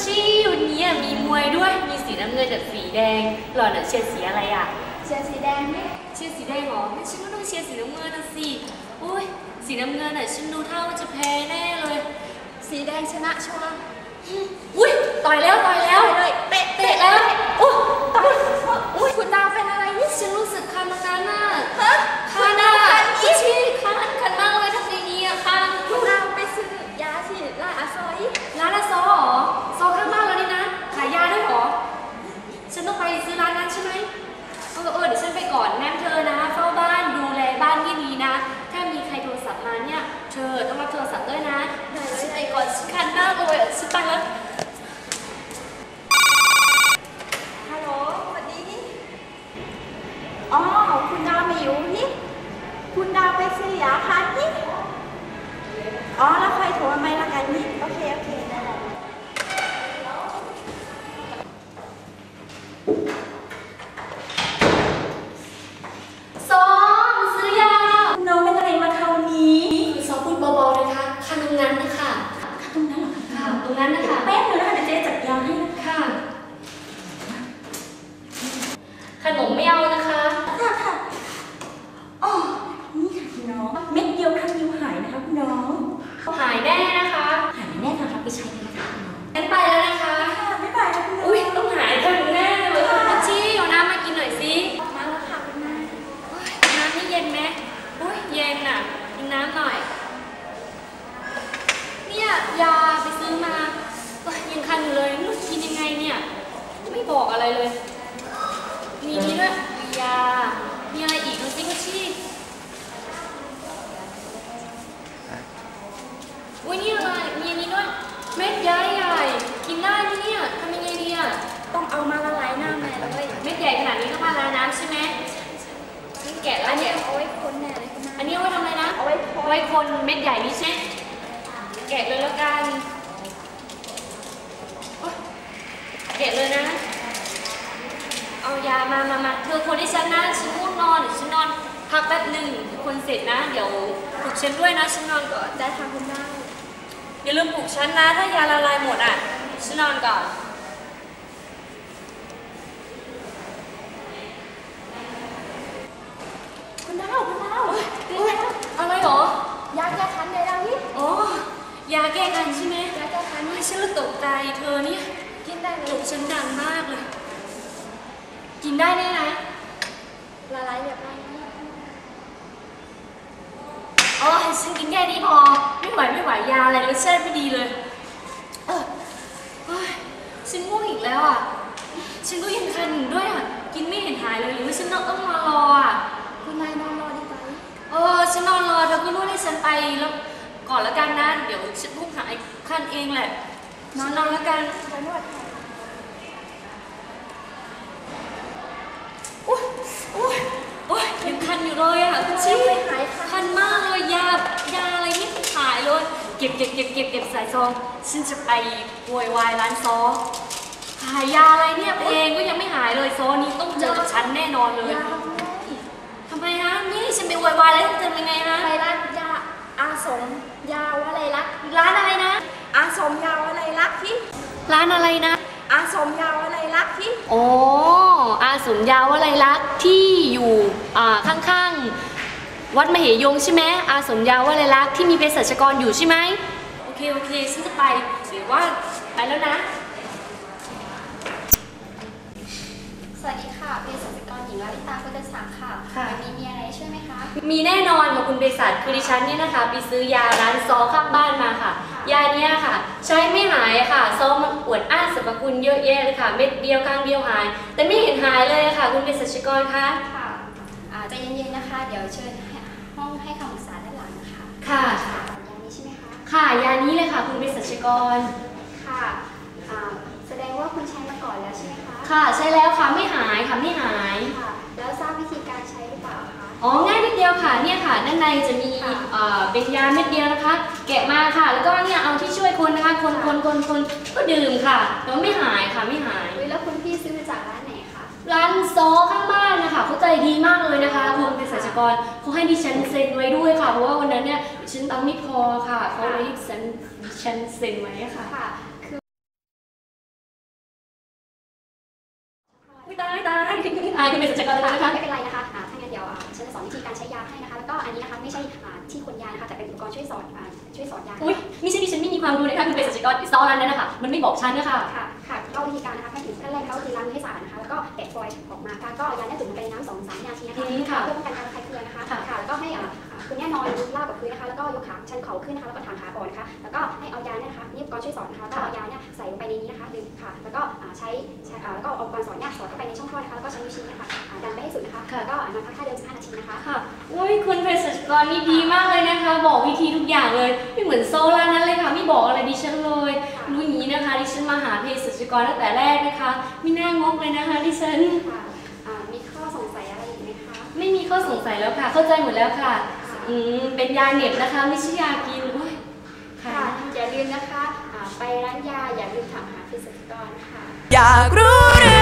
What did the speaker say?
ชี่วันนี้อะมีมวยด้วย มีสีน้ำเงินกับสีแดง หล่อนอะเชียร์สีอะไรอะเชียร์สีแดงไหมเชียร์สีแดงเหรอไม่ฉันก็ต้องเชียร์สีน้ำเงินนะสิอุ้ยสีน้ำเงินอะฉันดูท่าว่าจะแพ้แน่เลย สีแดงชนะชัวร์อุ้ยต่อยแล้วต่อยแล้วเตะเตะแล้วอุ้ย ด้วยนะฉันไปก่อนฉันคันมากเลยอะฉันไปแล้ว ฮัลโหลสวัสดีนี่อ๋อคุณดาวไมาอยู่นี่ คุณดาวไปซื้อยาคันนี่ อ๋อ แล้วใครโทรมาไหมละกันนี่ โอเค โอเคได้แล้ว ซองซื้อยา น้องเป็นอะไรมาคราวนี้ ซองพูดเบาๆนะคะคันตรงนั้นนะคะ ตรงนั้นเหรอคะ ค่ะ ตรงนั้นนะคะแป๊บนึงนะคะเดี๋ยวเจ๊จัดยาให้นะค่ะ ขนมไม่เอานะคะ ค่ะค่ะอ๋อนี่ค่ะคุณน้องเม็ดเดียวคันนิ้วหายนะคะคุณน้องหายแน่นะคะ หายแน่ค่ะไปใช้กันนะคะ เนี่ย ไม่บอกอะไรเลย มีนี่ด้วยมียา มีอะไรอีกดูสิคุณชี่อุ้ยนี่อะไร มีอันนี้ด้วย เม็ดย้ายใหญ่กินได้ไหมเนี่ยทำยังไงดีอะ ต้องเอามาละลายหน้าแม่เลยเม็ดใหญ่ขนาดนี้ก็มาล้างน้ำใช่ไหมนี่แกะแล้อัวนนี้เนี่ยเอาไว้คนแน่เลยคุณนายอันนี้เอาไว้ทำอะไรนะ เอาไว้คนเอาไว้คนเม็ดใหญ่นี้ใช่ไหมแกะเลยแล้วกันโอ๊ย แกะเลยนะ เอายามามามาเธอคนที่ฉันนะฉันง่วงนอนเดี๋ยวฉันนอนพักแป๊บหนึ่งคนเสร็จนะ เดี๋ยวปลุกฉันด้วยนะฉันนอนก่อนได้ค่ะคุณนายอย่าลืมปลุกฉันนะ ถ้ายาละลายหมดอะฉันนอนก่อนคุณดาวคุณดาวอุ๊ยอะไรหรอยาแก้คันเลยดาวนี่อ๋อยาแก้คันใช่ไหมยาแก้คันไม่ฉันเลยตกใจเธอเนี่ย กินได้เลจุยกฉันดังมากเลย กินได้แน่นะ ละลายแบบไรนะอ๋อฉันกินแค่นี้พอ ไม่ไหวไม่ไหวยาอะไรรสชาติไม่ดีเลย เออเฮ้ยฉันง่วงอีกแล้วอะ ฉันก็ยังคันอยู่ด้วยอะ กินไม่เห็นหายเลยหรือว่าฉันต้องนอนรออะ คุณนายนอนรอดีไหมเออฉันนอนรอเธอก็นวดให้ฉันไปแล้วก่อนแล้วกันนะ เดี๋ยวฉันพุ่งหายคันเองแหละนอนนอนแล้วกันไปนวดค่ะ อุ้ยอุ้ยโอ้ยยังคันอยู่ เลยอะคุณชิไม่หายค่ะคันมากเลยยายาอะไรนี่หายเลย เก็บเก็บเก็บเก็บเก็บใส่ซองฉันจะไปโวยวายร้านซอหายยาอะไรเนี่ยเพลงก็ยังไม่หายเลยซอนี้ต้องเจอกับฉันแน่นอนเลยยาคุณนายทำไมฮะนี่ฉันไปโวยวายแล้วต้องเจอยังไงฮะไปร้านยาอาสมยาวอะไรลักษณ์ร้านอะไรนะ อาสมยาวอะไรลักษณ์ที่ร้านอะไรนะ อาสมยาวอะไรลักษณ์ที่อ๋ออาสมยาวอะไรลักษณ์ที่อยู่อ่าข้างๆ วัดมเหยงใช่ไหมอาสมยาวอะไรลักษณ์ที่มีเภสัชกรอยู่ใช่ไหมโอเคโอเคฉันจะไปหรือว่าไปแล้วนะ สวัสดีค่ะเภสัชกรหญิง ลลิตาพุทธศักดิ์ค่ะค่ะวันนี้มีอะไรช่วยไหมคะ มีแน่นอนค่ะคุณเภสัชคือดิฉันเนี่ยนะคะไปซื้อยาร้านซอข้างบ้านมาค่ะ ยาเนี้ยค่ะ ใช้ไม่หายค่ะซอมันอวดอ้างสรรพคุณเยอะแยะเลยค่ะ เม็ดเดียวครั้งเดียวหาย แต่ไม่เห็นหายเลยค่ะ คุณเภสัชกรคะค่ะอ่าใจเย็นๆนะคะ เดี๋ยวเชิญให้ห้องให้คำปรึกษาด้านหลังนะคะค่ะค่ะอย่างนี้ใช่ไหมคะค่ะยานี้เลยค่ะ คุณเภสัชกรค่ะอ่าแสดงว่าคุณใช้มาก่อนแล้วใช่ไหมคะ ค่ะ ใช่แล้วค่ะ ไม่หายค่ะ ไม่หายค่ะ แล้วทราบวิธีการใช้หรือเปล่าคะ อ๋อ ง่ายนิดเดียวค่ะ เนี่ยค่ะ ด้านในจะมีค่ะ เอ่อเป็นยาเม็ดเดียวนะคะ แกะมาค่ะ แล้วก็เนี่ยเอาที่ช่วยคนนะคะ คนคนคนคนก็ดื่มค่ะ แต่ว่าไม่หายค่ะ ไม่หาย อุ๊ยแล้วคุณพี่ซื้อมาจากร้านไหนคะ ร้านซอข้างบ้านนะคะเขาใจดีมากเลยนะคะคุณเภสัชกรเขาให้ดิฉันเซ็นไว้ด้วยค่ะ เพราะว่าวันนั้นเนี่ยดิฉันตังค์ไม่พอค่ะเขาเลยให้ฉันดิฉันเซ็นไว้ค่ะ ค่ะ อายคุณเภสัชกรแล้วนะคะไม่เป็นไรนะคะอ่าถ้างั้นเดี๋ยวอ่าฉันจะสอนวิธีการใช้ยาให้นะคะ แล้วก็อันนี้นะคะไม่ใช่อ่าที่คนยานะคะแต่เป็นอุปกรณ์ช่วยสอนอ่าช่วยสอนยาอุ้ยไม่ใช่ดิฉันไม่มีความรู้นะคะคุณเภสัชกรซอร้านนั้นนะคะมันไม่บอกฉันนะคะค่ะค่ะก็วิธีการนะคะขั้นถึงขั้นแรกก็คือล้างมือให้สะอาดนะคะแล้วก็แกะฟอยล์ออกมาค่ะก็เอายาเนี่ยจุ่มลงไปในน้ำสองสามนาทีนะคะอืมค่ะเพื่อป้องกันการ พื้นนะคะแล้วก็ยกขาชันเข่าขึ้นนะคะแล้วก็ถางขาก่อนนะคะแล้วก็ให้เอายาเนี่ยนะคะนี่อุปกรณ์ช่วยสอนนะคะแล้วก็เอายาเนี่ยใส่ลงไปในนี้นะคะดึงค่ะแล้วก็อ่าใช้ใช้อ่าแล้วก็เอาอุปกรณ์สอนเนี่ยสอดเข้าไปในช่องคลอดนะคะแล้วก็ใช้นิ้วชี้เนี่ยค่ะอ่าดันไปให้สุดนะคะค่ะแล้วก็นอนพักท่าเดิม15นาทีนะคะค่ะอุ้ยคุณเภสัชกรนี่ดีมากเลยนะคะ บอกวิธีทุกอย่างเลยไม่เหมือนโซร้านนั้นเลยค่ะไม่บอกอะไรดิฉันเลยรู้อย่างนี้นะคะดิฉันมาหาเภสัชกรตั้งแต่แรกนะคะไม่น่างกเลยนะคะดิฉันค่ะอ่ามีข้อสงสัยอะไรอีกไหมคะไม่มีข้อสงสัยแล้วค่ะ เข้าใจหมดแล้วค่ะ อืมเป็นยาเหน็บนะคะ ไม่ใช่ยากินโอ้ยค่ะ ค่ะอย่าลืมนะคะอ่าไปร้านยาอย่าลืมถามหาเภสัชกรค่ะ อยากรู้เรื่อง